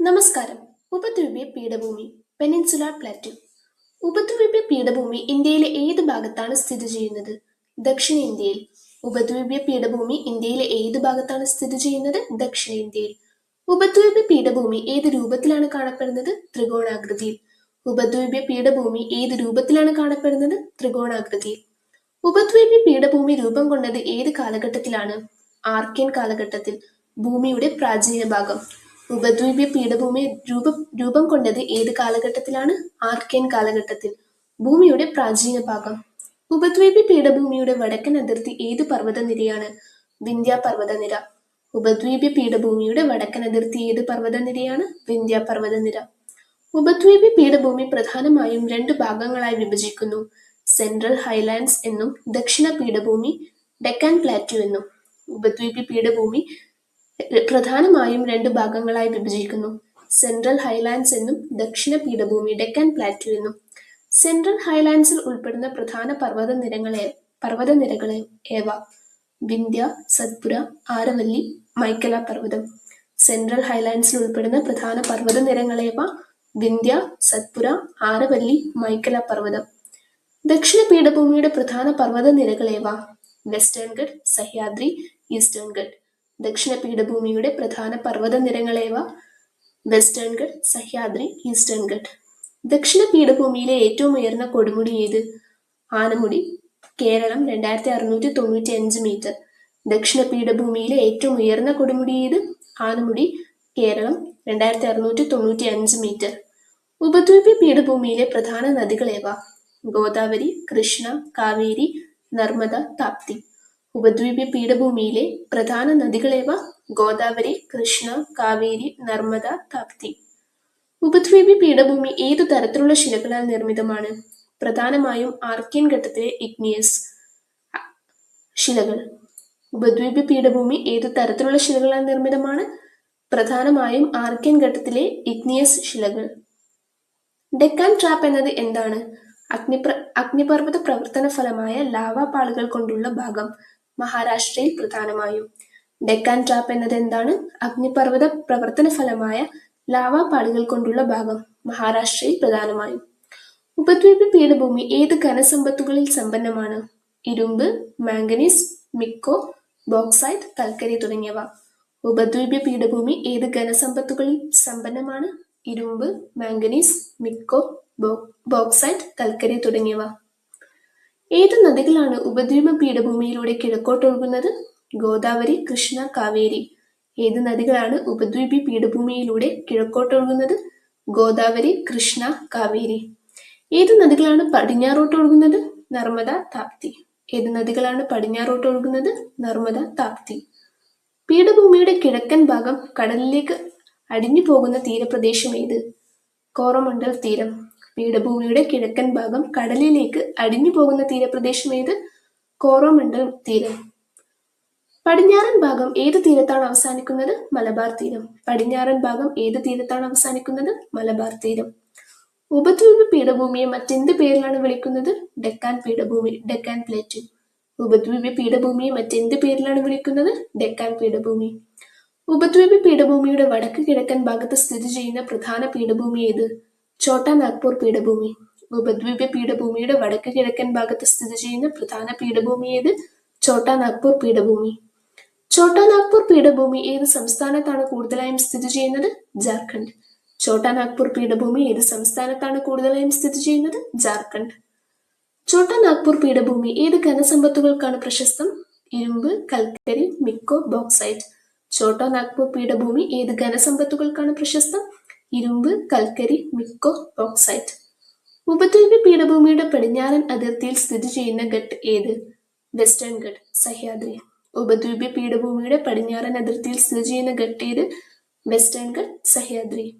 നമസ്കാരം. ഉപദ്വീപ്യ പീഠഭൂമി പെനിൻസുലാർ പ്ലാറ്റു. ഉപദ്വീപ്യ പീഠഭൂമി ഇന്ത്യയിലെ ഏത് ഭാഗത്താണ് സ്ഥിതി ചെയ്യുന്നത്? ദക്ഷിണേന്ത്യയിൽ. ഉപദ്വീപ്യ പീഠഭൂമി ഇന്ത്യയിലെ ഏത് ഭാഗത്താണ് സ്ഥിതി ചെയ്യുന്നത്? ദക്ഷിണേന്ത്യയിൽ. ഉപദ്വീപ്യ പീഠഭൂമി ഏത് രൂപത്തിലാണ് കാണപ്പെടുന്നത്? ത്രികോണാകൃതിയിൽ. ഉപദ്വീപ്യ പീഠഭൂമി ഏത് രൂപത്തിലാണ് കാണപ്പെടുന്നത്? ത്രികോണാകൃതിയിൽ. ഉപദ്വീപ്യ പീഠഭൂമി രൂപം കൊണ്ടത് ഏത് കാലഘട്ടത്തിലാണ്? ആർക്കിയൻ കാലഘട്ടത്തിൽ. ഭൂമിയുടെ പ്രാചീന ഭാഗം. ഉപദ്വീപീയ പീഠഭൂമി രൂപം രൂപം കൊണ്ടത് ഏത് കാലഘട്ടത്തിലാണ്? ആർക്കിയൻ കാലഘട്ടത്തിൽ. ഭൂമിയുടെ പ്രാചീന ഭാഗം. ഉപദ്വീപ്യ പീഠഭൂമിയുടെ വടക്കൻ അതിർത്തി ഏത് പർവതനിരയാണ്? വിന്ധ്യ പർവതനിര. ഉപദ്വീപ്യ പീഠഭൂമിയുടെ വടക്കൻ അതിർത്തി ഏത് പർവതനിരയാണ്? വിന്ധ്യ പർവതനിര. ഉപദ്വീപ്യ പീഠഭൂമി പ്രധാനമായും രണ്ട് ഭാഗങ്ങളായി വിഭജിക്കുന്നു. സെൻട്രൽ ഹൈലാൻഡ്സ് എന്നും ദക്ഷിണ പീഠഭൂമി ഡെക്കാൻ പ്ലാറ്റു എന്നും. ഉപദ്വീപ്യ പീഠഭൂമി പ്രധാനമായും രണ്ട് ഭാഗങ്ങളായി വിഭജിക്കുന്നു. സെൻട്രൽ ഹൈലാൻഡ്സ് എന്നും ദക്ഷിണ പീഠഭൂമി ഡെക്കാൻ പ്ലാറ്റു എന്നും സെൻട്രൽ ഹൈലാൻഡ്സിൽ ഉൾപ്പെടുന്ന പ്രധാന പർവത നിരങ്ങളെ പർവത നിരകളെ ഏവ? വിന്ധ്യ സത്പുര ആരവല്ലി മൈക്കല പർവതം. സെൻട്രൽ ഹൈലാൻഡ്സിൽ ഉൾപ്പെടുന്ന പ്രധാന പർവത നിരങ്ങളേവ വിന്ധ്യ സത്പുര ആരവല്ലി മൈക്കല പർവതം. ദക്ഷിണ പീഠഭൂമിയുടെ പ്രധാന പർവത നിരകളേവ വെസ്റ്റേൺ ഗഡ് സഹ്യാദ്രി ഈസ്റ്റേൺ ഗഡ്. ദക്ഷിണ പീഠഭൂമിയുടെ പ്രധാന പർവത നിരങ്ങളേവ വെസ്റ്റേൺ ഗഡ് സഹ്യാദ്രി ഈസ്റ്റേൺ ഗഡ് ദക്ഷിണ പീഠഭൂമിയിലെ ഏറ്റവും ഉയർന്ന കൊടുമുടി ഏത്? ആനമുടി കേരളം രണ്ടായിരത്തി അറുന്നൂറ്റി തൊണ്ണൂറ്റി അഞ്ച് മീറ്റർ. ദക്ഷിണ പീഠഭൂമിയിലെ ഏറ്റവും ഉയർന്ന കൊടുമുടി ഏത്? ആനമുടി കേരളം രണ്ടായിരത്തി അറുന്നൂറ്റി തൊണ്ണൂറ്റി അഞ്ച് മീറ്റർ. ഉപദ്വീപി പീഠഭൂമിയിലെ പ്രധാന നദികളേവ? ഗോദാവരി കൃഷ്ണ കാവേരി നർമ്മദ താപ്തി. ഉപദ്വീപി പീഠഭൂമിയിലെ പ്രധാന നദികളേവ ഗോദാവരി കൃഷ്ണ കാവേരി നർമ്മദ താപ്തി. ഉപദ്വീപ്യ പീഠഭൂമി ഏതു തരത്തിലുള്ള ശിലകളാൽ നിർമ്മിതമാണ്? പ്രധാനമായും ആർക്കിയൻ ഘട്ടത്തിലെ ഇഗ്നിയസ് ശിലകൾ. ഉപദ്വീപ്യ പീഠഭൂമി ഏതു തരത്തിലുള്ള ശിലകളാൽ നിർമ്മിതമാണ്? പ്രധാനമായും ആർക്കിയൻ ഘട്ടത്തിലെ ഇഗ്നിയസ് ശിലകൾ. ഡെക്കാൻ ട്രാപ്പ് എന്നത് എന്താണ്? അഗ്നിപ്ര അഗ്നിപർവത പ്രവർത്തന ഫലമായ ലാവാ പാളുകൾ കൊണ്ടുള്ള ഭാഗം. മഹാരാഷ്ട്രയിൽ പ്രധാനമായും. ഡെക്കാൻ ട്രാപ്പ് എന്നത് എന്താണ് അഗ്നിപർവത പ്രവർത്തന ഫലമായ ലാവാ പാളികൾ കൊണ്ടുള്ള ഭാഗം മഹാരാഷ്ട്രയിൽ പ്രധാനമായും. ഉപദ്വീപ് പീഠഭൂമി ഏത് ഖനസമ്പത്തുകളിൽ സമ്പന്നമാണ്? ഇരുമ്പ് മാംഗനീസ് മിക്കോ ബോക്സൈറ്റ് കൽക്കരി തുടങ്ങിയവ. ഉപദ്വീപ പീഠഭൂമി ഏത് ഖനസമ്പത്തുകളിൽ സമ്പന്നമാണ്? ഇരുമ്പ് മാംഗനീസ് മിക്കോ ബോക്സൈറ്റ് കൽക്കരി തുടങ്ങിയവ. ഏത് നദികളാണ് ഉപദ്വീപ പീഠഭൂമിയിലൂടെ കിഴക്കോട്ടൊഴുകുന്നത്? ഗോദാവരി കൃഷ്ണ കാവേരി. ഏത് നദികളാണ് ഉപദ്വീപി പീഠഭൂമിയിലൂടെ കിഴക്കോട്ടൊഴുകുന്നത്? ഗോദാവരി കൃഷ്ണ കാവേരി. ഏത് നദികളാണ് പടിഞ്ഞാറോട്ട് ഒഴുകുന്നത് നർമ്മദ താപ്തി. ഏത് നദികളാണ് പടിഞ്ഞാറോട്ട് ഒഴുകുന്നത് നർമ്മദ താപ്തി. പീഠഭൂമിയുടെ കിഴക്കൻ ഭാഗം കടലിലേക്ക് അടിഞ്ഞു പോകുന്ന തീരപ്രദേശം ഏത്? കോറമണ്ഡൽ തീരം. പീഠഭൂമിയുടെ കിഴക്കൻ ഭാഗം കടലിലേക്ക് അടിഞ്ഞു പോകുന്ന തീരപ്രദേശം ഏത്? കോറോമണ്ടൽ തീരം. പടിഞ്ഞാറൻ ഭാഗം ഏത് തീരത്താണ് അവസാനിക്കുന്നത്? മലബാർ തീരം. പടിഞ്ഞാറൻ ഭാഗം ഏത് തീരത്താണ് അവസാനിക്കുന്നത്? മലബാർ തീരം. ഉപദ്വീപ് പീഠഭൂമിയെ മറ്റെന്ത് പേരിലാണ് വിളിക്കുന്നത്? ഡെക്കാൻ പീഠഭൂമി ഡെക്കാൻ പ്ലേറ്റു. ഉപദ്വീപ് പീഠഭൂമിയെ മറ്റെന്ത് പേരിലാണ് വിളിക്കുന്നത്? ഡെക്കാൻ പീഠഭൂമി. ഉപദ്വീപ് പീഠഭൂമിയുടെ വടക്ക് കിഴക്കൻ ഭാഗത്ത് സ്ഥിതി ചെയ്യുന്ന പ്രധാന പീഠഭൂമി ഏത്? ഛോട്ടാ നാഗ്പൂർ പീഠഭൂമി. ഉപദ്വീപ പീഠഭൂമിയുടെ വടക്ക് കിഴക്കൻ ഭാഗത്ത് സ്ഥിതി ചെയ്യുന്ന പ്രധാന പീഠഭൂമി ഏത്? ഛോട്ടാ നാഗ്പൂർ പീഠഭൂമി. ഛോട്ടാ നാഗ്പൂർ പീഠഭൂമി ഏത് സംസ്ഥാനത്താണ് കൂടുതലായും സ്ഥിതി ചെയ്യുന്നത്? ജാർഖണ്ഡ്. ഛോട്ടാ നാഗ്പൂർ പീഠഭൂമി ഏത് സംസ്ഥാനത്താണ് കൂടുതലായും സ്ഥിതി ചെയ്യുന്നത്? ജാർഖണ്ഡ്. ഛോട്ടാ നാഗ്പൂർ പീഠഭൂമി ഏത് ഖനസമ്പത്തുകൾക്കാണ് പ്രശസ്തം? ഇരുമ്പ് കൽക്കരി മിക്കോ ബോക്സൈറ്റ്. ഛോട്ടാ നാഗ്പൂർ പീഠഭൂമി ഏത് ഖനസമ്പത്തുകൾക്കാണ് പ്രശസ്തം? ഇരുമ്പ് കൽക്കരി മിക്കോ ബോക്സൈറ്റ്. ഉപദ്വീപ പീഠഭൂമിയുടെ പടിഞ്ഞാറൻ അതിർത്തിയിൽ സ്ഥിതി ചെയ്യുന്ന ഘട്ട് ഏത്? വെസ്റ്റേൺ ഘട്ട് സഹ്യാദ്രി. ഉപദ്വീപ പീഠഭൂമിയുടെ പടിഞ്ഞാറൻ അതിർത്തിയിൽ സ്ഥിതി ചെയ്യുന്ന ഘട്ട് ഏത്? വെസ്റ്റേൺ ഘട്ട് സഹ്യാദ്രി.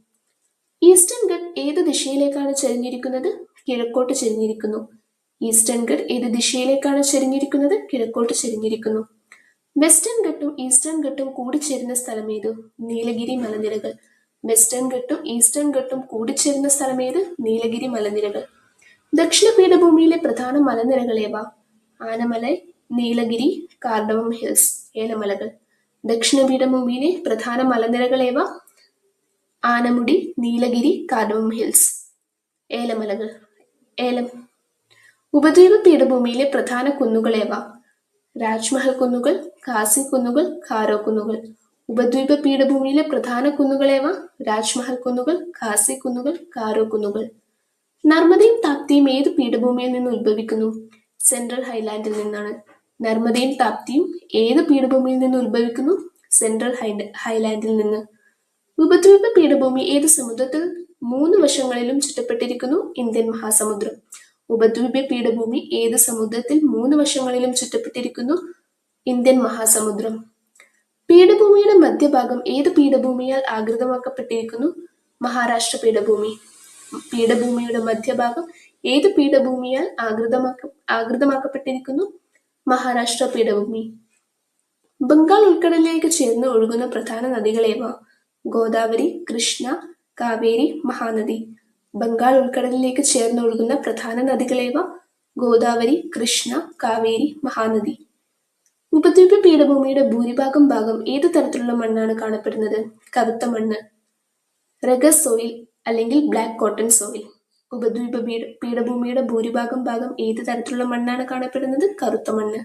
ഈസ്റ്റേൺ ഘട്ട് ഏത് ദിശയിലേക്കാണ് ചെരിഞ്ഞിരിക്കുന്നത്? കിഴക്കോട്ട് ചെരിഞ്ഞിരിക്കുന്നു. ഈസ്റ്റേൺ ഘട്ട് ഏത് ദിശയിലേക്കാണ് ചെരിഞ്ഞിരിക്കുന്നത്? കിഴക്കോട്ട് ചെരിഞ്ഞിരിക്കുന്നു. വെസ്റ്റേൺ ഘട്ടും ഈസ്റ്റേൺ ഘട്ടും കൂടിച്ചേരുന്ന സ്ഥലം ഏത്? നീലഗിരി മലനിരകൾ. വെസ്റ്റേൺ ഘട്ടും ഈസ്റ്റേൺ ഘട്ടും കൂടിച്ചേരുന്ന സ്ഥലമേത് നീലഗിരി മലനിരകൾ. ദക്ഷിണ പീഠഭൂമിയിലെ പ്രധാന മലനിരകളേവ ആനമലൈ നീലഗിരി കാർഡവം ഹിൽസ് ഏലമലകൾ. ദക്ഷിണ പീഠഭൂമിയിലെ പ്രധാന മലനിരകളേവ ആനമുടി നീലഗിരി കാർഡവം ഹിൽസ് ഏലമലകൾ. ഏലം. ഉപദ്വീപ പീഠഭൂമിയിലെ പ്രധാന കുന്നുകൾ ഏവ? രാജ്മഹൽ കുന്നുകൾ ഖാസി കുന്നുകൾ ഖാരോ കുന്നുകൾ. ഉപദ്വീപ പീഠഭൂമിയിലെ പ്രധാന കുന്നുകളേവ രാജ്മഹൽ കുന്നുകൾ ഖാസി കുന്നുകൾ കാരോ കുന്നുകൾ. നർമ്മദയും താപ്തിയും ഏത് പീഠഭൂമിയിൽ നിന്ന് ഉത്ഭവിക്കുന്നു? സെൻട്രൽ ഹൈലാൻഡിൽ നിന്നാണ്. നർമ്മദയും താപ്തിയും ഏത് പീഠഭൂമിയിൽ നിന്ന് ഉത്ഭവിക്കുന്നു? സെൻട്രൽ ഹൈലാൻഡിൽ നിന്ന്. ഉപദ്വീപ പീഠഭൂമി ഏത് സമുദ്രത്തിൽ മൂന്ന് വശങ്ങളിലും ചുറ്റപ്പെട്ടിരിക്കുന്നു? ഇന്ത്യൻ മഹാസമുദ്രം. ഉപദ്വീപ പീഠഭൂമി ഏത് സമുദ്രത്തിൽ മൂന്ന് വശങ്ങളിലും ചുറ്റപ്പെട്ടിരിക്കുന്നു? ഇന്ത്യൻ മഹാസമുദ്രം. പീഠഭൂമിയുടെ മധ്യഭാഗം ഏത് പീഠഭൂമിയാൽ ആകൃതമാക്കപ്പെട്ടിരിക്കുന്നു? മഹാരാഷ്ട്ര പീഠഭൂമി. പീഠഭൂമിയുടെ മധ്യഭാഗം ഏത് പീഠഭൂമിയാൽ ആകൃതമാക്ക ആകൃതമാക്കപ്പെട്ടിരിക്കുന്നു? മഹാരാഷ്ട്ര പീഠഭൂമി. ബംഗാൾ ഉൾക്കടലിലേക്ക് ചേർന്ന് ഒഴുകുന്ന പ്രധാന നദികളേവ ഗോദാവരി കൃഷ്ണ കാവേരി മഹാനദി. ബംഗാൾ ഉൾക്കടലിലേക്ക് ചേർന്ന് ഒഴുകുന്ന പ്രധാന നദികളേവ ഗോദാവരി കൃഷ്ണ കാവേരി മഹാനദി. ഉപദ്വീപ പീഠഭൂമിയുടെ ഭൂരിഭാഗം ഭാഗം ഏത് തരത്തിലുള്ള മണ്ണാണ് കാണപ്പെടുന്നത്? കറുത്ത മണ്ണ് റഗസ് സോയിൽ അല്ലെങ്കിൽ ബ്ലാക്ക് കോട്ടൺ സോയിൽ. ഉപദ്വീപ പീഠ പീഠഭൂമിയുടെ ഭൂരിഭാഗം ഭാഗം ഏത് തരത്തിലുള്ള മണ്ണാണ് കാണപ്പെടുന്നത്? കറുത്ത മണ്ണ്.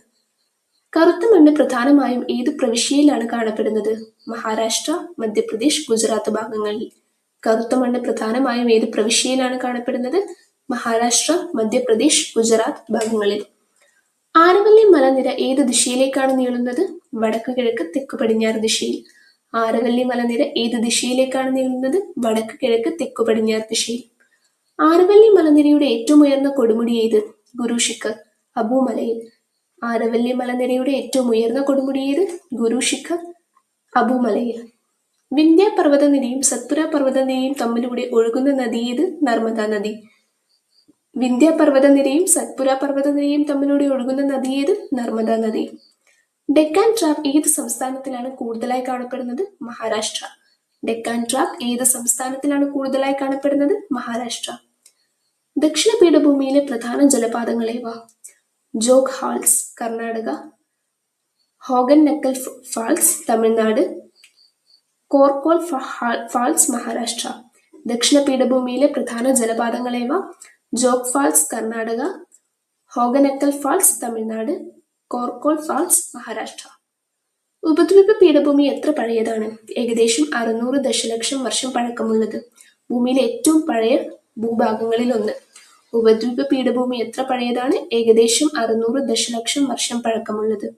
കറുത്ത മണ്ണ് പ്രധാനമായും ഏത് പ്രവിശ്യയിലാണ് കാണപ്പെടുന്നത്? മഹാരാഷ്ട്ര മധ്യപ്രദേശ് ഗുജറാത്ത് ഭാഗങ്ങളിൽ. കറുത്ത മണ്ണ് പ്രധാനമായും ഏത് പ്രവിശ്യയിലാണ് കാണപ്പെടുന്നത്? മഹാരാഷ്ട്ര മധ്യപ്രദേശ് ഗുജറാത്ത് ഭാഗങ്ങളിൽ. ആരവല്ലി മലനിര ഏത് ദിശയിലേക്കാണ് നീളുന്നത്? വടക്ക് കിഴക്ക് തെക്കു പടിഞ്ഞാറ് ദിശയിൽ. ആരവല്ലി മലനിര ഏത് ദിശയിലേക്കാണ് നീളുന്നത്? വടക്ക് കിഴക്ക് തെക്കു പടിഞ്ഞാറ് ദിശയിൽ. ആരവല്ലി മലനിരയുടെ ഏറ്റവും ഉയർന്ന കൊടുമുടി ഏത്? ഗുരു ശിഖർ അബുമലയിൽ ആരവല്ലി മലനിരയുടെ ഏറ്റവും ഉയർന്ന കൊടുമുടി ഏത്? ഗുരു ശിഖർ അബുമലയിൽ വിന്ധ്യ പർവതനിരയും സത്പുര പർവതനിരയും തമ്മിലൂടെ ഒഴുകുന്ന നദി ഏത്? നർമ്മദ നദി. വിന്ധ്യ പർവതനിരയും സത്പുര പർവതനിരയും തമ്മിലൂടെ ഒഴുകുന്ന നദി ഏത്? നർമ്മദ നദി. ഡെക്കാൻ ട്രാപ്പ് ഏത് സംസ്ഥാനത്തിലാണ് കൂടുതലായി കാണപ്പെടുന്നത്? മഹാരാഷ്ട്ര. ഡെക്കാൻ ട്രാപ്പ് ഏത് സംസ്ഥാനത്തിലാണ് കൂടുതലായി കാണപ്പെടുന്നത്? മഹാരാഷ്ട്ര. ദക്ഷിണ പീഠഭൂമിയിലെ പ്രധാന ജലപാതങ്ങളേവ Jog falls Karnataka. Hogenakkal falls Tamil Nadu. Korkol falls Maharashtra. ദക്ഷിണ പീഠഭൂമിയിലെ പ്രധാന ജലപാതങ്ങളേവ Jog falls Karnataka Hogenakkal falls Tamil Nadu Korkol falls Maharashtra. ഉപദ്വീപ പീഠഭൂമി എത്ര പഴയതാണ്? ഏകദേശം അറുന്നൂറ് ദശലക്ഷം വർഷം പഴക്കമുള്ളത്. ഭൂമിയിലെ ഏറ്റവും പഴയ ഭൂഭാഗങ്ങളിൽ ഒന്ന് ഉപദ്വീപ പീഠഭൂമി എത്ര പഴയതാണ്? ഏകദേശം അറുന്നൂറ് ദശലക്ഷം വർഷം പഴക്കമുള്ളത്.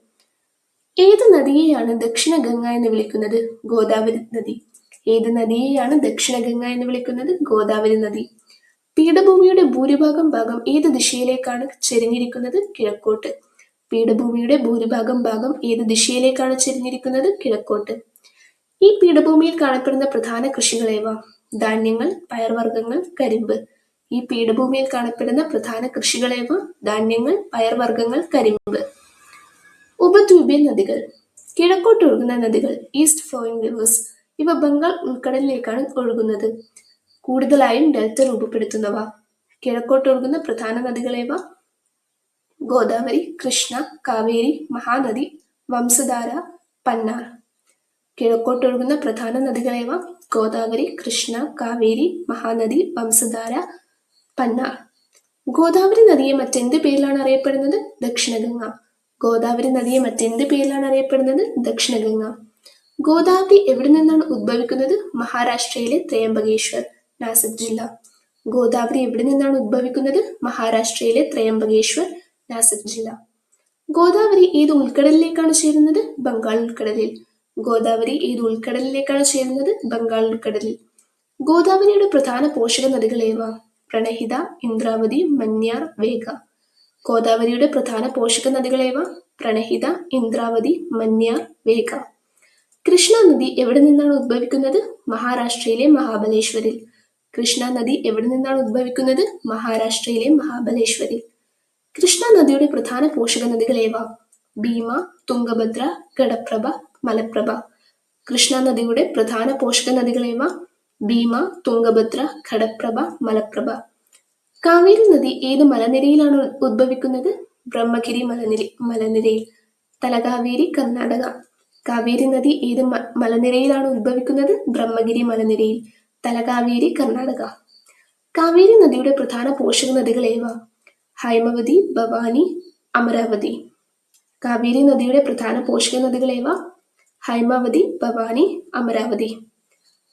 ഏത് നദിയെയാണ് ദക്ഷിണ ഗംഗ എന്ന് വിളിക്കുന്നത്? ഗോദാവരി നദി. ഏത് നദിയെയാണ് ദക്ഷിണ ഗംഗ എന്ന് വിളിക്കുന്നത്? ഗോദാവരി നദി. പീഠഭൂമിയുടെ ഭൂരിഭാഗം ഭാഗം ഏത് ദിശയിലേക്കാണ് ചെരിഞ്ഞിരിക്കുന്നത്? കിഴക്കോട്ട്. പീഠഭൂമിയുടെ ഭൂരിഭാഗം ഭാഗം ഏത് ദിശയിലേക്കാണ് ചെരിഞ്ഞിരിക്കുന്നത്? കിഴക്കോട്ട്. ഈ പീഠഭൂമിയിൽ കാണപ്പെടുന്ന പ്രധാന കൃഷികളേവ ധാന്യങ്ങൾ പയർവർഗങ്ങൾ കരിമ്പ്. ഈ പീഠഭൂമിയിൽ കാണപ്പെടുന്ന പ്രധാന കൃഷികളേവ ധാന്യങ്ങൾ പയർവർഗങ്ങൾ കരിമ്പ്. ഉപദ്വീപ്യൻ നദികൾ. കിഴക്കോട്ട് ഒഴുകുന്ന നദികൾ ഈസ്റ്റ് ഫ്ലോയിങ് റിവേഴ്സ്. ഇവ ബംഗാൾ ഉൾക്കടലിലേക്കാണ് ഒഴുകുന്നത്. കൂടുതലായും ഡെൽറ്റ രൂപപ്പെടുത്തുന്നവ. കിഴക്കോട്ടൊഴുകുന്ന പ്രധാന നദികളേവ? ഗോദാവരി കൃഷ്ണ കാവേരി മഹാനദി വംശധാര പന്നാർ. കിഴക്കോട്ടൊഴുകുന്ന പ്രധാന നദികളേവ? ഗോദാവരി കൃഷ്ണ കാവേരി മഹാനദി വംശധാര പന്നാർ. ഗോദാവരി നദിയെ മറ്റെന്ത് പേരിലാണ് അറിയപ്പെടുന്നത്? ദക്ഷിണഗംഗ. ഗോദാവരി നദിയെ മറ്റെന്ത് പേരിലാണ് അറിയപ്പെടുന്നത്? ദക്ഷിണഗംഗ. ഗോദാവരി എവിടെ നിന്നാണ് ഉദ്ഭവിക്കുന്നത് മഹാരാഷ്ട്രയിലെ ത്രയംബകേശ്വർ. നാസിക് ജില്ല ഗോദാവരി എവിടെ നിന്നാണ് ഉത്ഭവിക്കുന്നത്? മഹാരാഷ്ട്രയിലെ ത്രയംബകേശ്വർ നാസിക് ജില്ല. ഗോദാവരി ഏത് ഉൾക്കടലിലേക്കാണ് ചേരുന്നത്? ബംഗാൾ ഉൾക്കടലിൽ. ഗോദാവരി ഏത് ഉൾക്കടലിലേക്കാണ് ചേരുന്നത്? ബംഗാൾ ഉൾക്കടലിൽ. ഗോദാവരിയുടെ പ്രധാന പോഷക നദികൾ ഏവ? പ്രണഹിത ഇന്ദ്രാവതി മന്യാർ വേഗ. ഗോദാവരിയുടെ പ്രധാന പോഷക നദികൾ ഏവ? പ്രണഹിത ഇന്ദ്രാവതി മന്യാർ വേഗ. കൃഷ്ണ നദി എവിടെ നിന്നാണ് ഉത്ഭവിക്കുന്നത്? മഹാരാഷ്ട്രയിലെ മഹാബലേശ്വരിൽ. കൃഷ്ണ നദി എവിടെ നിന്നാണ് ഉദ്ഭവിക്കുന്നത് മഹാരാഷ്ട്രയിലെ മഹാബലേശ്വരിൽ. കൃഷ്ണ നദിയുടെ പ്രധാന പോഷക നദികൾ ഏവ ഭീമ തുംഗഭദ്ര ഘടപ്രഭ മലപ്രഭ. കൃഷ്ണ നദിയുടെ പ്രധാന പോഷക നദികൾ ഏവ ഭീമ തുംഗഭദ്ര ഘടപ്രഭ മലപ്രഭ. കാവേരി നദി ഏത് മലനിരയിലാണ് ഉദ്ഭവിക്കുന്നത് ബ്രഹ്മഗിരി മലനിര മലനിരയിൽ. തലകാവേരി കർണാടക. കാവേരി നദി ഏത് മലനിരയിലാണ് ഉത്ഭവിക്കുന്നത്? ബ്രഹ്മഗിരി മലനിരയിൽ. തലകാവേരി കർണാടക. കാവേരി നദിയുടെ പ്രധാന പോഷക ഏവ? ഹൈമവതി ഭവാനി അമരാവതി. കാവേരി നദിയുടെ പ്രധാന പോഷക ഏവ? ഹൈമവതി ഭവാനി അമരാവതി.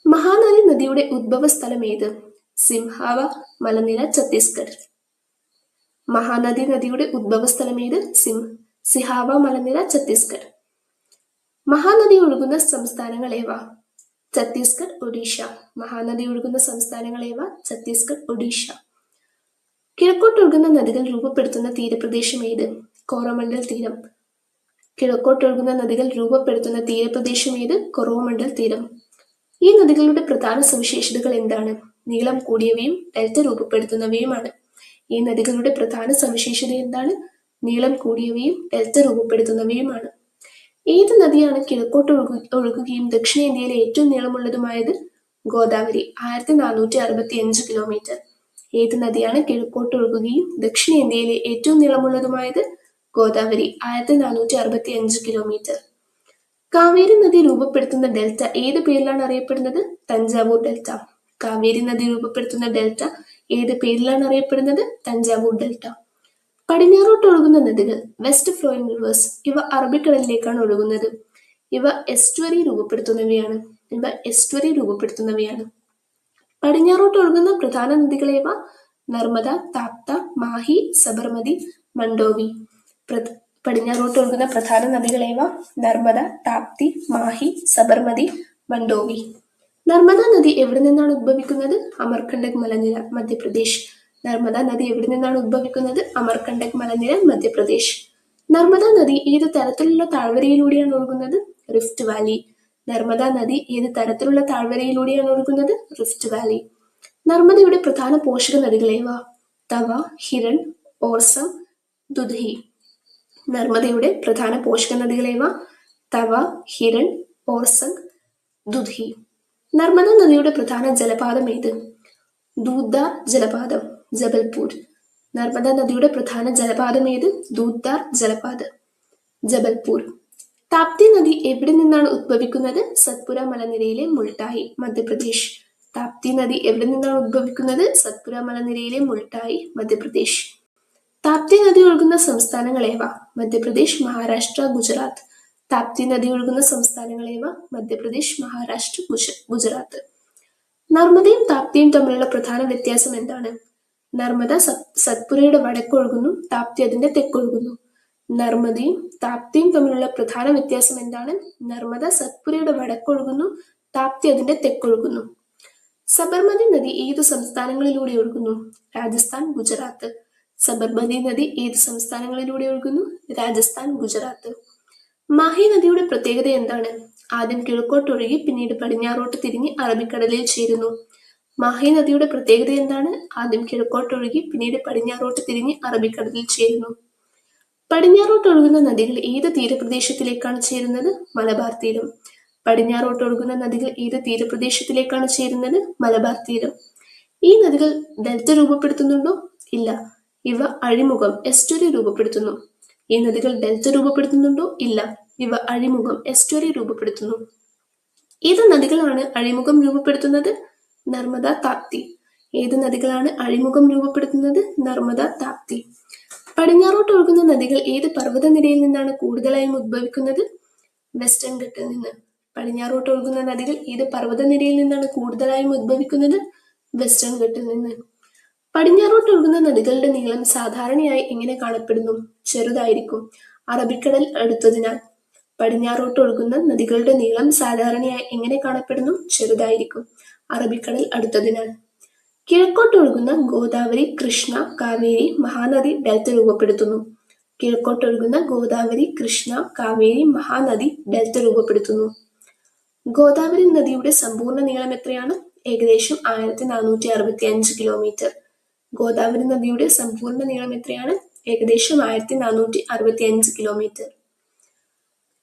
മഹാനദി നദിയുടെ ഉദ്ഭവ സ്ഥലം ഏത്? സിംഹാവ മലനിര ഛത്തീസ്ഗഡ്. മഹാനദി നദിയുടെ ഉദ്ഭവ സ്ഥലം ഏത്? സിം സിഹാവ മലനിര ഛത്തീസ്ഗഡ്. മഹാനദി ഒഴുകുന്ന സംസ്ഥാനങ്ങൾ ഏവ? ഛത്തീസ്ഗഡ് ഒഡീഷ. മഹാനദി ഒഴുകുന്ന സംസ്ഥാനങ്ങളേവ ഛത്തീസ്ഗഡ് ഒഡീഷ. കിഴക്കോട്ട് ഒഴുകുന്ന നദികൾ രൂപപ്പെടുത്തുന്ന തീരപ്രദേശം ഏത്? കോറമണ്ഡൽ തീരം. കിഴക്കോട്ട് ഒഴുകുന്ന നദികൾ രൂപപ്പെടുത്തുന്ന തീരപ്രദേശം ഏത്? കൊറോമണ്ഡൽ തീരം. ഈ നദികളുടെ പ്രധാന സവിശേഷതകൾ എന്താണ്? നീളം കൂടിയവയും ഡെൽറ്റ രൂപപ്പെടുത്തുന്നവയുമാണ്. ഈ നദികളുടെ പ്രധാന സവിശേഷത എന്താണ്? നീളം കൂടിയവയും ഡെൽറ്റ രൂപപ്പെടുത്തുന്നവയുമാണ്. ഏത് നദിയാണ് കിഴക്കോട്ട് ഒഴുകു ഒഴുകുകയും ദക്ഷിണേന്ത്യയിലെ ഏറ്റവും നീളമുള്ളതുമായത്? ഗോദാവരി ആയിരത്തി നാനൂറ്റി അറുപത്തി അഞ്ച് കിലോമീറ്റർ ഏത് നദിയാണ് കിഴക്കോട്ട് ഒഴുകുകയും ദക്ഷിണേന്ത്യയിലെ ഏറ്റവും നീളമുള്ളതുമായത്? ഗോദാവരി ആയിരത്തി നാനൂറ്റി അറുപത്തി അഞ്ച് കിലോമീറ്റർ കാവേരി നദി രൂപപ്പെടുത്തുന്ന ഡെൽറ്റ ഏത് പേരിലാണ് അറിയപ്പെടുന്നത്? തഞ്ചാവൂർ ഡെൽറ്റ. കാവേരി നദി രൂപപ്പെടുത്തുന്ന ഡെൽറ്റ ഏത് പേരിലാണ് അറിയപ്പെടുന്നത്? തഞ്ചാവൂർ ഡെൽറ്റ. പടിഞ്ഞാറോട്ട് ഒഴുകുന്ന നദികൾ വെസ്റ്റ് ഫ്ലോയിൻ റിവേഴ്സ് ഇവ അറബിക്കടലിലേക്കാണ് ഒഴുകുന്നത്. ഇവ എസ്റ്റുവറി രൂപപ്പെടുത്തുന്നവയാണ്. ഇവ എസ്റ്റുവറി രൂപപ്പെടുത്തുന്നവയാണ്. പടിഞ്ഞാറോട്ട് ഒഴുകുന്ന പ്രധാന നദികളേവ നർമ്മദ താപ്ത മാഹി സബർമതി മണ്ടോവി പടിഞ്ഞാറോട്ട് ഒഴുകുന്ന പ്രധാന നദികളേവ നർമ്മദ താപ്തി മാഹി സബർമതി മണ്ടോവി നർമ്മദ നദി എവിടെ നിന്നാണ് ഉദ്ഭവിക്കുന്നത് അമർഖണ്ഡക് മലനിര മധ്യപ്രദേശ്. നർമ്മദ നദി എവിടെ നിന്നാണ് ഉത്ഭവിക്കുന്നത്? അമർകണ്ടക് മലനിര മധ്യപ്രദേശ്. നർമ്മദ നദി ഏത് തരത്തിലുള്ള താഴ്വരയിലൂടെയാണ് ഒഴുകുന്നത്? Rift Valley. നർമ്മദ നദി ഏത് തരത്തിലുള്ള താഴ്വരയിലൂടെയാണ് ഒഴുകുന്നത്? Rift Valley. നർമ്മദയുടെ പ്രധാന പോഷക നദികളേവ തവ ഹിരൺ ഓർസം ദുധി. നർമ്മദയുടെ പ്രധാന പോഷക നദികളേവ തവ ഹിരൺ ഓർസംഗ് ദുധി. നർമ്മദ നദിയുടെ പ്രധാന ജലപാതം ഏത്? ദൂദ ജലപാതം. ജബൽപൂർ. നർമ്മദ നദിയുടെ പ്രധാന ജലപാതം ഏത്? ദൂദ്ദാർ ജലപാതം. ജബൽപൂർ. താപ്തി നദി എവിടെ നിന്നാണ് ഉദ്ഭവിക്കുന്നത് സത്പുര മലനിരയിലെ മുൾട്ടായി മധ്യപ്രദേശ്. താപ്തി നദി എവിടെ നിന്നാണ് ഉദ്ഭവിക്കുന്നത് സത്പുര മലനിരയിലെ മുൾട്ടായി മധ്യപ്രദേശ്. താപ്തി നദി ഒഴുകുന്ന സംസ്ഥാനങ്ങൾ ഏവ? മധ്യപ്രദേശ് മഹാരാഷ്ട്ര ഗുജറാത്ത്. താപ്തി നദി ഒഴുകുന്ന സംസ്ഥാനങ്ങൾ ഏവ? മധ്യപ്രദേശ് മഹാരാഷ്ട്ര ഗുജറാത്ത്. നർമ്മദയും താപ്തിയും തമ്മിലുള്ള പ്രധാന വ്യത്യാസം എന്താണ്? നർമ്മദ സത്- സത്പുരയുടെ വടക്കൊഴുകുന്നു താപ്തി അതിന്റെ തെക്കൊഴുകുന്നു നർമ്മദയും താപ്തിയും തമ്മിലുള്ള പ്രധാന വ്യത്യാസം എന്താണ്? നർമ്മദ സത്പുരയുടെ വടക്കൊഴുകുന്നു താപ്തി അതിന്റെ തെക്കൊഴുകുന്നു സബർമതി നദി ഏത് സംസ്ഥാനങ്ങളിലൂടെ ഒഴുകുന്നു? രാജസ്ഥാൻ ഗുജറാത്ത്. സബർമതി നദി ഏത് സംസ്ഥാനങ്ങളിലൂടെ ഒഴുകുന്നു? രാജസ്ഥാൻ ഗുജറാത്ത്. മാഹി നദിയുടെ പ്രത്യേകത എന്താണ്? ആദ്യം കിഴക്കോട്ടൊഴുകി പിന്നീട് പടിഞ്ഞാറോട്ട് തിരിഞ്ഞ് അറബിക്കടലിൽ ചേരുന്നു. മാഹി നദിയുടെ പ്രത്യേകത എന്താണ്? ആദ്യം കിഴക്കോട്ടൊഴുകി പിന്നീട് പടിഞ്ഞാറോട്ട് തിരിഞ്ഞ് അറബിക്കടലിൽ ചേരുന്നു. പടിഞ്ഞാറോട്ട് ഒഴുകുന്ന നദികൾ ഏത് തീരപ്രദേശത്തിലേക്കാണ് ചേരുന്നത്? മലബാർ തീരം. പടിഞ്ഞാറോട്ട് ഒഴുകുന്ന നദികൾ ഏത് തീരപ്രദേശത്തിലേക്കാണ് ചേരുന്നത്? മലബാർ തീരം. ഈ നദികൾ ഡെൽറ്റ രൂപപ്പെടുത്തുന്നുണ്ടോ? ഇല്ല. ഇവ അഴിമുഖം എസ്റ്റോറി രൂപപ്പെടുത്തുന്നു. ഈ നദികൾ ഡെൽറ്റ രൂപപ്പെടുത്തുന്നുണ്ടോ? ഇല്ല. ഇവ അഴിമുഖം എസ്റ്റോറി രൂപപ്പെടുത്തുന്നു. ഏത് നദികളാണ് അഴിമുഖം രൂപപ്പെടുത്തുന്നത്? നർമ്മദ താപ്തി. ഏത് നദികളാണ് അഴിമുഖം രൂപപ്പെടുത്തുന്നത്? നർമ്മദ താപ്തി. പടിഞ്ഞാറോട്ട് ഒഴുകുന്ന നദികൾ ഏത് പർവതനിരയിൽ നിന്നാണ് കൂടുതലായും ഉദ്ഭവിക്കുന്നത് വെസ്റ്റേൺ ഘട്ടിൽ നിന്ന്. പടിഞ്ഞാറോട്ട് ഒഴുകുന്ന നദികൾ ഏത് പർവതനിരയിൽ നിന്നാണ് കൂടുതലായും ഉദ്ഭവിക്കുന്നത് വെസ്റ്റേൺ ഘട്ടിൽ നിന്ന്. പടിഞ്ഞാറോട്ട് ഒഴുകുന്ന നദികളുടെ നീളം സാധാരണയായി എങ്ങനെ കാണപ്പെടുന്നു? ചെറുതായിരിക്കും. അറബിക്കടൽ അടുത്തതിനാൽ പടിഞ്ഞാറോട്ട് ഒഴുകുന്ന നദികളുടെ നീളം സാധാരണയായി എങ്ങനെ കാണപ്പെടുന്നു? ചെറുതായിരിക്കും. അറബിക്കടൽ അടുത്തതിനാൽ. കിഴക്കോട്ട് ഒഴുകുന്ന ഗോദാവരി കൃഷ്ണ കാവേരി മഹാനദി ഡെൽറ്റ രൂപപ്പെടുത്തുന്നു. കിഴക്കോട്ട് ഒഴുകുന്ന ഗോദാവരി കൃഷ്ണ കാവേരി മഹാനദി ഡെൽറ്റ രൂപപ്പെടുത്തുന്നു. ഗോദാവരി നദിയുടെ സമ്പൂർണ നീളം എത്രയാണ്? ഏകദേശം ആയിരത്തി നാനൂറ്റി അറുപത്തി അഞ്ച് കിലോമീറ്റർ. ഗോദാവരി നദിയുടെ സമ്പൂർണ നീളം എത്രയാണ്? ഏകദേശം ആയിരത്തി നാനൂറ്റി അറുപത്തി അഞ്ച് കിലോമീറ്റർ.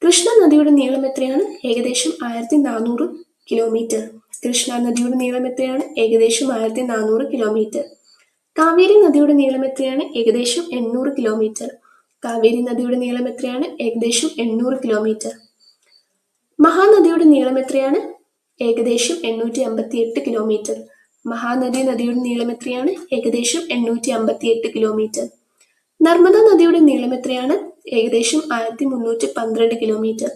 കൃഷ്ണ നദിയുടെ നീളം എത്രയാണ്? ഏകദേശം ആയിരത്തി നാനൂറ് കിലോമീറ്റർ. കൃഷ്ണ നദിയുടെ നീളം എത്രയാണ്? ഏകദേശം ആയിരത്തി നാനൂറ് കിലോമീറ്റർ. കാവേരി നദിയുടെ നീളം എത്രയാണ്? ഏകദേശം എണ്ണൂറ് കിലോമീറ്റർ. കാവേരി നദിയുടെ നീളം എത്രയാണ്? ഏകദേശം എണ്ണൂറ് കിലോമീറ്റർ. മഹാനദിയുടെ നീളം എത്രയാണ്? ഏകദേശം എണ്ണൂറ്റി അമ്പത്തി എട്ട് കിലോമീറ്റർ. മഹാനദി നദിയുടെ നീളം എത്രയാണ്? ഏകദേശം എണ്ണൂറ്റി അമ്പത്തി എട്ട് കിലോമീറ്റർ. നർമ്മദ നദിയുടെ നീളം എത്രയാണ്? ഏകദേശം ആയിരത്തി മുന്നൂറ്റി പന്ത്രണ്ട് കിലോമീറ്റർ.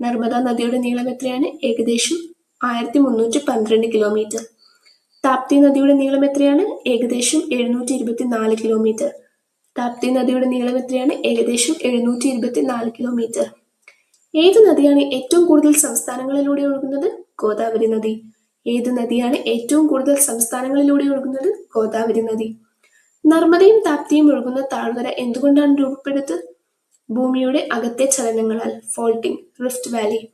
നർമ്മദ നദിയുടെ നീളം എത്രയാണ്? ഏകദേശം ആയിരത്തി മുന്നൂറ്റി പന്ത്രണ്ട് കിലോമീറ്റർ. താപ്തി നദിയുടെ നീളം എത്രയാണ്? ഏകദേശം എഴുന്നൂറ്റി ഇരുപത്തി നാല് കിലോമീറ്റർ. താപ്തി നദിയുടെ നീളം എത്രയാണ്? ഏകദേശം എഴുന്നൂറ്റി ഇരുപത്തി നാല് കിലോമീറ്റർ. ഏത് നദിയാണ് ഏറ്റവും കൂടുതൽ സംസ്ഥാനങ്ങളിലൂടെ ഒഴുകുന്നത്? ഗോദാവരി നദി. ഏത് നദിയാണ് ഏറ്റവും കൂടുതൽ സംസ്ഥാനങ്ങളിലൂടെ ഒഴുകുന്നത്? ഗോദാവരി നദി. നർമ്മദയും താപ്തിയും ഒഴുകുന്ന താഴ്വര എന്തുകൊണ്ടാണ് രൂപപ്പെടുന്നത് ഭൂമിയുടെ അകത്തെ ചലനങ്ങളാൽ ഫോൾട്ടിംഗ് റിഫ്റ്റ് വാലി.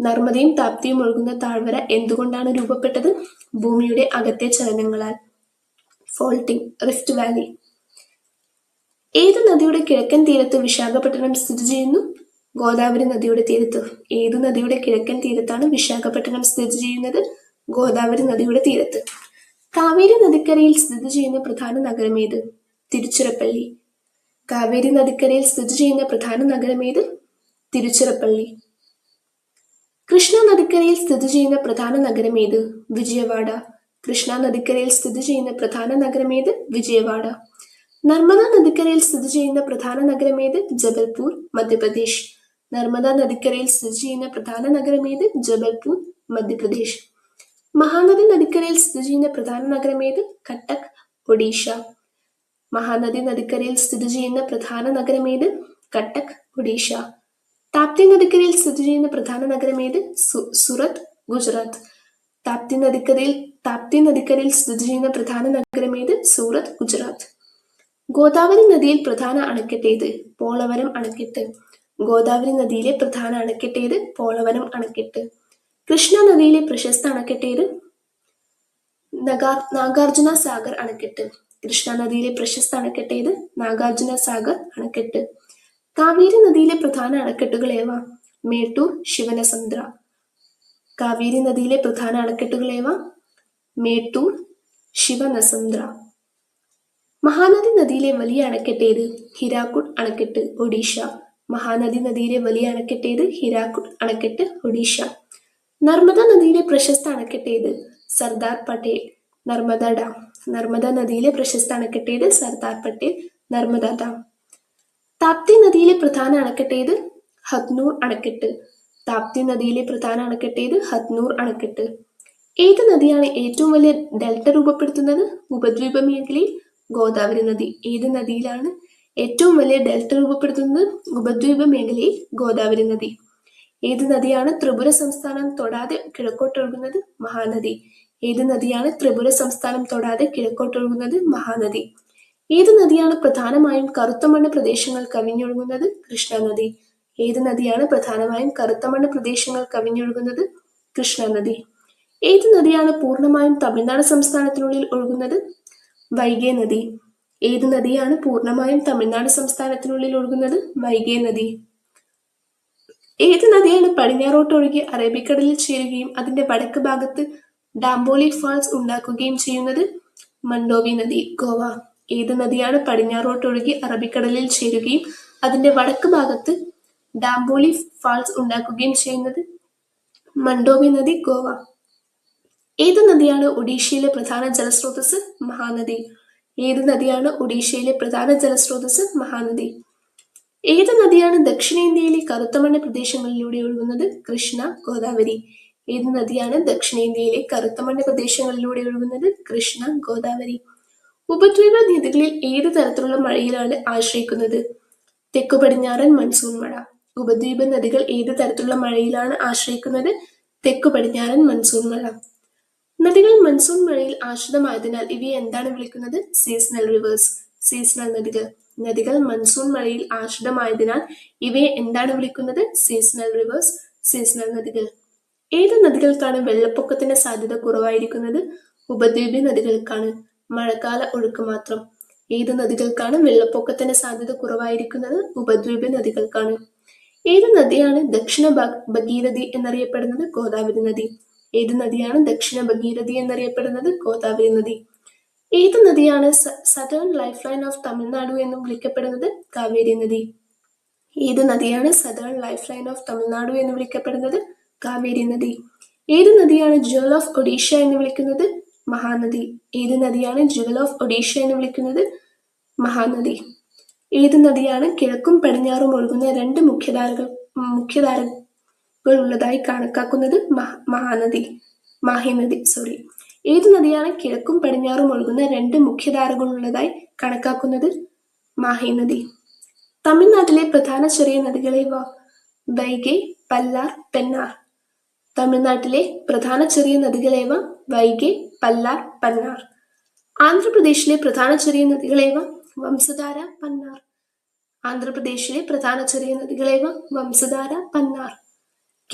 നർമ്മദയും താപ്തിയും ഒഴുകുന്ന താഴ്വര എന്തുകൊണ്ടാണ് രൂപപ്പെട്ടത്? ഭൂമിയുടെ അകത്തെ ചലനങ്ങളാൽ. ഫോൾട്ടിംഗ് റിഫ്റ്റ് വാലി. ഏത് നദിയുടെ കിഴക്കൻ തീരത്ത് വിശാഖപട്ടണം സ്ഥിതി ചെയ്യുന്നു? ഗോദാവരി നദിയുടെ തീരത്ത്. ഏത് നദിയുടെ കിഴക്കൻ തീരത്താണ് വിശാഖപട്ടണം സ്ഥിതി ചെയ്യുന്നത്? ഗോദാവരി നദിയുടെ തീരത്ത്. കാവേരി നദിക്കരയിൽ സ്ഥിതി ചെയ്യുന്ന പ്രധാന നഗരം ഏത്? തിരുച്ചിറപ്പള്ളി. കാവേരി നദിക്കരയിൽ സ്ഥിതി ചെയ്യുന്ന പ്രധാന നഗരം ഏത്? തിരുച്ചിറപ്പള്ളി. കൃഷ്ണ നദിക്കരയിൽ സ്ഥിതി ചെയ്യുന്ന പ്രധാന നഗരം ഏത്? വിജയവാഡ. കൃഷ്ണ നദിക്കരയിൽ സ്ഥിതി ചെയ്യുന്ന പ്രധാന നഗരം ഏത്? വിജയവാഡ. നർമ്മദ നദിക്കരയിൽ സ്ഥിതി ചെയ്യുന്ന പ്രധാന നഗരം ഏത്? ജബൽപൂർ മധ്യപ്രദേശ്. നർമ്മദ നദിക്കരയിൽ സ്ഥിതി ചെയ്യുന്ന പ്രധാന നഗരം ഏത്? ജബൽപൂർ മധ്യപ്രദേശ്. മഹാനദി നദിക്കരയിൽ സ്ഥിതി ചെയ്യുന്ന പ്രധാന നഗരം ഏത്? കട്ടക് ഒഡീഷ. മഹാനദി നദിക്കരയിൽ സ്ഥിതി ചെയ്യുന്ന പ്രധാന നഗരം ഏത്? കട്ടക് ഒഡീഷ. താപ്തി നദിക്കരയിൽ സ്ഥിതി ചെയ്യുന്ന പ്രധാന നഗരം ഏത്? സൂറത്ത് ഗുജറാത്ത്. താപ്തി നദിക്കരയിൽ താപ്തി നദിക്കരയിൽ സ്ഥിതി ചെയ്യുന്ന പ്രധാന നഗരം ഏത്? സൂറത്ത് ഗുജറാത്ത്. ഗോദാവരി നദിയിൽ പ്രധാന അണക്കെട്ട് ഏത്? പോളവരം അണക്കെട്ട്. ഗോദാവരി നദിയിലെ പ്രധാന അണക്കെട്ട് ഏത്? പോളവരം അണക്കെട്ട്. കൃഷ്ണ നദിയിലെ പ്രശസ്ത അണക്കെട്ട് ഏത്? നഗാ- നാഗാർജുന സാഗർ അണക്കെട്ട്. കൃഷ്ണ നദിയിലെ പ്രശസ്ത അണക്കെട്ട് ഏത്? നാഗാർജുന സാഗർ അണക്കെട്ട്. കാവേരി നദിയിലെ പ്രധാന അണക്കെട്ടുകൾ ഏവ? മേട്ടൂർ ശിവനസമുദ്ര. കാവേരി നദിയിലെ പ്രധാന അണക്കെട്ടുകൾ ഏവ? മേട്ടൂർ ശിവനസമുദ്ര. മഹാനദി നദിയിലെ വലിയ അണക്കെട്ട് ഏത്? ഹിരാക്കുട് അണക്കെട്ട് ഒഡീഷ. മഹാനദി നദിയിലെ വലിയ അണക്കെട്ട് ഏത്? ഹിരാക്കുട് അണക്കെട്ട് ഒഡീഷ. നർമ്മദ നദിയിലെ പ്രശസ്ത അണക്കെട്ട് ഏത്? സർദാർ പട്ടേൽ. നർമ്മദ ഡാം. നർമ്മദ നദിയിലെ പ്രശസ്ത അണക്കെട്ടേത് സർദാർ പട്ടേൽ നർമ്മദ ഡാം താപ്തി നദിയിലെ പ്രധാന അണക്കെട്ടേത് ഹത്നൂർ അണക്കെട്ട്. താപ്തി നദിയിലെ പ്രധാന അണക്കെട്ടേത് ഹത്നൂർ അണക്കെട്ട്. ഏത് നദിയാണ് ഏറ്റവും വലിയ ഡെൽറ്റ രൂപപ്പെടുത്തുന്നത്? ഉപദ്വീപ മേഖലയിൽ ഗോദാവരി നദി. ഏത് നദിയിലാണ് ഏറ്റവും വലിയ ഡെൽറ്റ രൂപപ്പെടുത്തുന്നത്? ഉപദ്വീപ മേഖലയിൽ ഗോദാവരി നദി. ഏത് നദിയാണ് ത്രിപുര സംസ്ഥാനം തൊടാതെ കിഴക്കോട്ടൊഴുകുന്നത്? മഹാനദി. ഏത് നദിയാണ് ത്രിപുര സംസ്ഥാനം തൊടാതെ കിഴക്കോട്ടൊഴുകുന്നത്? മഹാനദി. ഏത് നദിയാണ് പ്രധാനമായും കറുത്ത മണ്ണ് പ്രദേശങ്ങൾ കവിഞ്ഞൊഴുകുന്നത്? കൃഷ്ണനദി. ഏത് നദിയാണ് പ്രധാനമായും കറുത്ത മണ്ണ് പ്രദേശങ്ങൾ കവിഞ്ഞൊഴുകുന്നത്? കൃഷ്ണനദി. ഏത് നദിയാണ് പൂർണമായും തമിഴ്നാട് സംസ്ഥാനത്തിനുള്ളിൽ ഒഴുകുന്നത്? വൈഗേ നദി. ഏത് നദിയാണ് പൂർണമായും തമിഴ്നാട് സംസ്ഥാനത്തിനുള്ളിൽ ഒഴുകുന്നത്? വൈഗേ നദി. ഏത് നദിയാണ് പടിഞ്ഞാറോട്ട് ഒഴുകി അറബിക്കടലിൽ ചേരുകയും അതിന്റെ വടക്ക് ഭാഗത്ത് ഡാംബോലി ഫാൾസ് ഉണ്ടാക്കുകയും ചെയ്യുന്നത് മണ്ടോവി നദി ഗോവ. ഏത് നദിയാണ് പടിഞ്ഞാറോട്ട് ഒഴുകി അറബിക്കടലിൽ ചേരുകയും അതിന്റെ വടക്ക് ഭാഗത്ത് ഡാംബോളി ഫാൾസ് ഉണ്ടാക്കുകയും ചെയ്യുന്നത് മണ്ടോവി നദി ഗോവ. ഏത് നദിയാണ് ഒഡീഷയിലെ പ്രധാന ജലസ്രോതസ് മഹാനദി? ഏത് നദിയാണ് ഒഡീഷയിലെ പ്രധാന ജലസ്രോതസ് മഹാനദി? ഏത് നദിയാണ് ദക്ഷിണേന്ത്യയിലെ കറുത്തമണ്ണ പ്രദേശങ്ങളിലൂടെ ഒഴുകുന്നത് കൃഷ്ണ ഗോദാവരി? ഏത് നദിയാണ് ദക്ഷിണേന്ത്യയിലെ കറുത്തമണ്ണ പ്രദേശങ്ങളിലൂടെ ഒഴുകുന്നത്? കൃഷ്ണ ഗോദാവരി. ഉപദ്വീപ നദികളിൽ ഏത് തരത്തിലുള്ള മഴയിലാണ് ആശ്രയിക്കുന്നത്? തെക്കു പടിഞ്ഞാറൻ മൺസൂൺ മഴ. ഉപദ്വീപ നദികൾ ഏത് തരത്തിലുള്ള മഴയിലാണ് ആശ്രയിക്കുന്നത്? തെക്കു പടിഞ്ഞാറൻ മൺസൂൺ മഴ. നദികൾ മൺസൂൺ മഴയിൽ ആശ്രിതമായതിനാൽ ഇവയെ എന്താണ് വിളിക്കുന്നത്? സീസണൽ റിവേഴ്സ് സീസണൽ നദികൾ. നദികൾ മൺസൂൺ മഴയിൽ ആശ്രിതമായതിനാൽ ഇവയെ എന്താണ് വിളിക്കുന്നത്? സീസണൽ റിവേഴ്സ് സീസണൽ നദികൾ. ഏത് നദികൾക്കാണ് വെള്ളപ്പൊക്കത്തിന് സാധ്യത കുറവായിരിക്കുന്നത്? ഉപദ്വീപി നദികൾക്കാണ് മഴക്കാല ഒഴുക്ക് മാത്രം. ഏത് നദികൾക്കാണ് വെള്ളപ്പൊക്കത്തിന് സാധ്യത കുറവായിരിക്കുന്നത്? ഉപദ്വീപി നദികൾക്കാണ്. ഏത് നദിയാണ് ദക്ഷിണ ഭഗീരഥി എന്നറിയപ്പെടുന്നത്? ഗോദാവരി നദി. ഏത് നദിയാണ് ദക്ഷിണ ഭഗീരഥി എന്നറിയപ്പെടുന്നത്? ഗോദാവരി നദി. ഏത് നദിയാണ് southern life line of Tamil Nadu എന്നും വിളിക്കപ്പെടുന്നത്? കാവേരി നദി. ഏത് നദിയാണ് southern life line of Tamil Nadu എന്ന് വിളിക്കപ്പെടുന്നത്? കാവേരി നദി ഏത് നദിയാണ് ജുവൽ ഓഫ് ഒഡീഷ എന്ന് വിളിക്കുന്നത്? മഹാനദി. ഏത് നദിയാണ് ജുവൽ ഓഫ് ഒഡീഷ എന്ന് വിളിക്കുന്നത്? മഹാനദി. ഏത് നദിയാണ് കിഴക്കും പടിഞ്ഞാറും ഒഴുകുന്ന രണ്ട് മുഖ്യധാരകൾ മുഖ്യധാരകൾ ഉള്ളതായി കണക്കാക്കുന്നത് മഹ- മഹാനദി മാഹി നദി സോറി ഏത് നദിയാണ് കിഴക്കും പടിഞ്ഞാറും ഒഴുകുന്ന രണ്ട് മുഖ്യധാരകൾ ഉള്ളതായി കണക്കാക്കുന്നത്? മാഹി നദി തമിഴ്നാട്ടിലെ പ്രധാന ചെറിയ നദികളെ വൈഗൈ പല്ലാർ പെന്നാർ. തമിഴ്നാട്ടിലെ പ്രധാന ചെറിയ നദികളേവ വൈഗൈ പല്ലാർ പന്നാർ. ആന്ധ്രാപ്രദേശിലെ പ്രധാന ചെറിയ നദികളേവ വംശധാര പന്നാർ. ആന്ധ്രാപ്രദേശിലെ പ്രധാന ചെറിയ നദികളേവ വംശധാര പന്നാർ.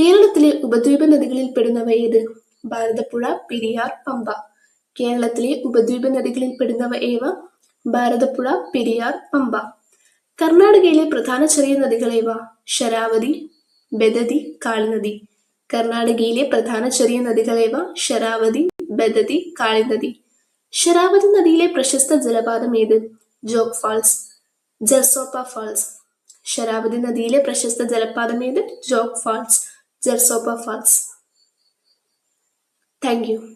കേരളത്തിലെ ഉപദ്വീപ നദികളിൽ പെടുന്നവ ഏത്? ഭാരതപ്പുഴ പെരിയാർ പമ്പ. കേരളത്തിലെ ഉപദ്വീപ നദികളിൽ പെടുന്നവ ഏവ? ഭാരതപ്പുഴ പെരിയാർ പമ്പ. കർണാടകയിലെ പ്രധാന ചെറിയ നദികളേവ? ശരാവതി ബദതി കാളിനദി. കർണാടകയിലെ പ്രധാന ചെറിയ നദികളേവ ശരാവതി ബദതി കാളിനദി. ശരാവതി നദിയിലെ പ്രശസ്ത ജലപാതം ഏത്? Jog falls Gersoppa falls. Sharavathi നദിയിലെ പ്രശസ്ത ജലപാതം ഏത്? Jog falls Gersoppa falls. Thank you.